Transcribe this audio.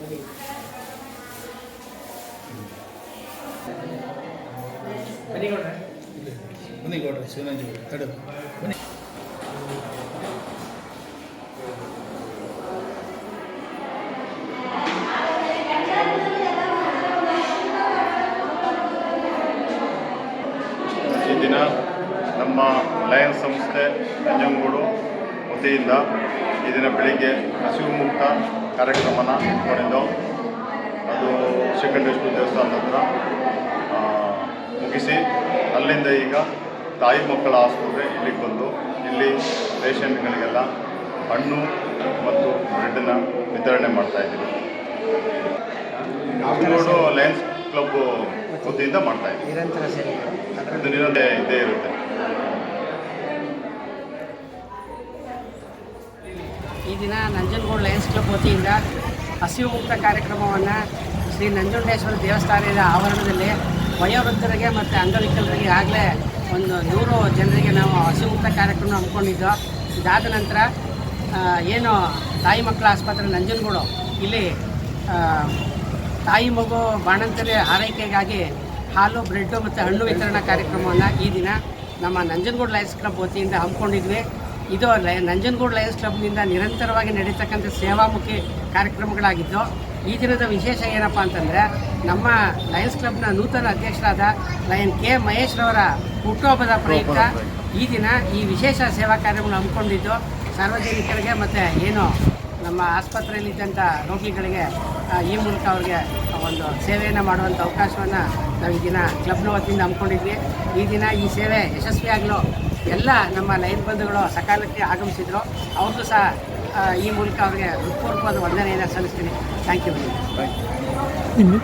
ಬನ್ನಿ ತಡು ದಿನ ನಮ್ಮ ಲಯನ್ ಸಂಸ್ಥೆ ನಂಜನಗೂಡು ವತಿಯಿಂದ ಈ ದಿನ ಬೆಳಿಗ್ಗೆ ಹಸಿವು ಮುಕ್ತ ಕಾರ್ಯಕ್ರಮನ ಇಟ್ಕೊಂಡಿದ್ದು ಅದು ಶ್ರೀಕಂಠೇಶ್ವರ ದೇವಸ್ಥಾನದ ಹತ್ರ ಮುಗಿಸಿ ಅಲ್ಲಿಂದ ಈಗ ತಾಯಿ ಮಕ್ಕಳ ಆಸ್ಪತ್ರೆ ಇಲ್ಲಿಗೆ ಬಂದು ಇಲ್ಲಿ ಪೇಷಂಟ್ಗಳಿಗೆಲ್ಲ ಹಣ್ಣು ಮತ್ತು ಬ್ರೆಡ್ನ ವಿತರಣೆ ಮಾಡ್ತಾ ಇದ್ದೀವಿ. ನಂಜನಗೂಡು ಲಯನ್ಸ್ ಕ್ಲಬ್ ವತಿಯಿಂದ ಮಾಡ್ತಾ ಇದ್ದೀವಿ. ನಿರಂತರ ಸೇವೆ. ಇದು ನಿರಂತರ ಇದ್ದೇ ಇರುತ್ತೆ. ಈ ದಿನ ನಂಜನಗೂಡು ಲಯನ್ಸ್ ಕ್ಲಬ್ ವತಿಯಿಂದ ಹಸಿವು ಮುಕ್ತ ಕಾರ್ಯಕ್ರಮವನ್ನು ಶ್ರೀ ನಂಜುಂಡೇಶ್ವರ ದೇವಸ್ಥಾನದ ಆವರಣದಲ್ಲಿ ವಯೋವೃದ್ಧರಿಗೆ ಮತ್ತು ಅಂಗವಿಕಲರಿಗೆ ಆಗಲೇ ಒಂದು ನೂರು ಜನರಿಗೆ ನಾವು ಹಸಿವು ಮುಕ್ತ ಕಾರ್ಯಕ್ರಮ ಹಮ್ಮಿಕೊಂಡಿದ್ದು. ಇದಾದ ನಂತರ ಏನು ತಾಯಿ ಮಕ್ಕಳ ಆಸ್ಪತ್ರೆ ನಂಜನಗೂಡು, ಇಲ್ಲಿ ತಾಯಿ ಮಗು ಬಾಣಂತರಿ ಆರೈಕೆಗಾಗಿ ಹಾಲು, ಬ್ರೆಡ್ಡು ಮತ್ತು ಹಣ್ಣು ವಿತರಣಾ ಕಾರ್ಯಕ್ರಮವನ್ನು ಈ ದಿನ ನಮ್ಮ ನಂಜನಗೂಡು ಲಯನ್ಸ್ ಕ್ಲಬ್ ವತಿಯಿಂದ ಹಮ್ಮಿಕೊಂಡಿದ್ವಿ. ಇದು ನಂಜನಗೂಡು ಲಯನ್ಸ್ ಕ್ಲಬ್ನಿಂದ ನಿರಂತರವಾಗಿ ನಡೀತಕ್ಕಂಥ ಸೇವಾಮುಖಿ ಕಾರ್ಯಕ್ರಮಗಳಾಗಿದ್ದು ಈ ದಿನದ ವಿಶೇಷ ಏನಪ್ಪ ಅಂತಂದರೆ ನಮ್ಮ ಲಯನ್ಸ್ ಕ್ಲಬ್ನ ನೂತನ ಅಧ್ಯಕ್ಷರಾದ ಲಯನ್ ಕೆ ಮಹೇಶ್ ರವರ ಹುಟ್ಟುಹಬ್ಬದ ಪ್ರಯುಕ್ತ ಈ ದಿನ ಈ ವಿಶೇಷ ಸೇವಾ ಕಾರ್ಯಗಳು ಹಮ್ಮಿಕೊಂಡಿದ್ದು ಸಾರ್ವಜನಿಕರಿಗೆ ಮತ್ತು ಏನು ನಮ್ಮ ಆಸ್ಪತ್ರೆಯಲ್ಲಿದ್ದಂಥ ರೋಗಿಗಳಿಗೆ ಈ ಮೂಲಕ ಅವ್ರಿಗೆ ಒಂದು ಸೇವೆಯನ್ನು ಮಾಡುವಂಥ ಅವಕಾಶವನ್ನು ನಾವು ಈ ದಿನ ಕ್ಲಬ್ನ ವತಿಯಿಂದ ಹಮ್ಮಿಕೊಂಡಿದ್ವಿ. ಈ ದಿನ ಈ ಸೇವೆ ಯಶಸ್ವಿಯಾಗಲು ಎಲ್ಲ ನಮ್ಮ ಲೈನ್ ಬಂಧುಗಳು ಸಕಾಲಕ್ಕೆ ಆಗಮಿಸಿದ್ರು. ಅವ್ರಿಗೂ ಸಹ ಈ ಮೂಲಕ ಅವ್ರಿಗೆ ಹೃತ್ಪೂರ್ವಕವಾದ ವಂದನೆಯನ್ನು ಸಲ್ಲಿಸ್ತೀನಿ. Thank you. ನಿಮ್ಮ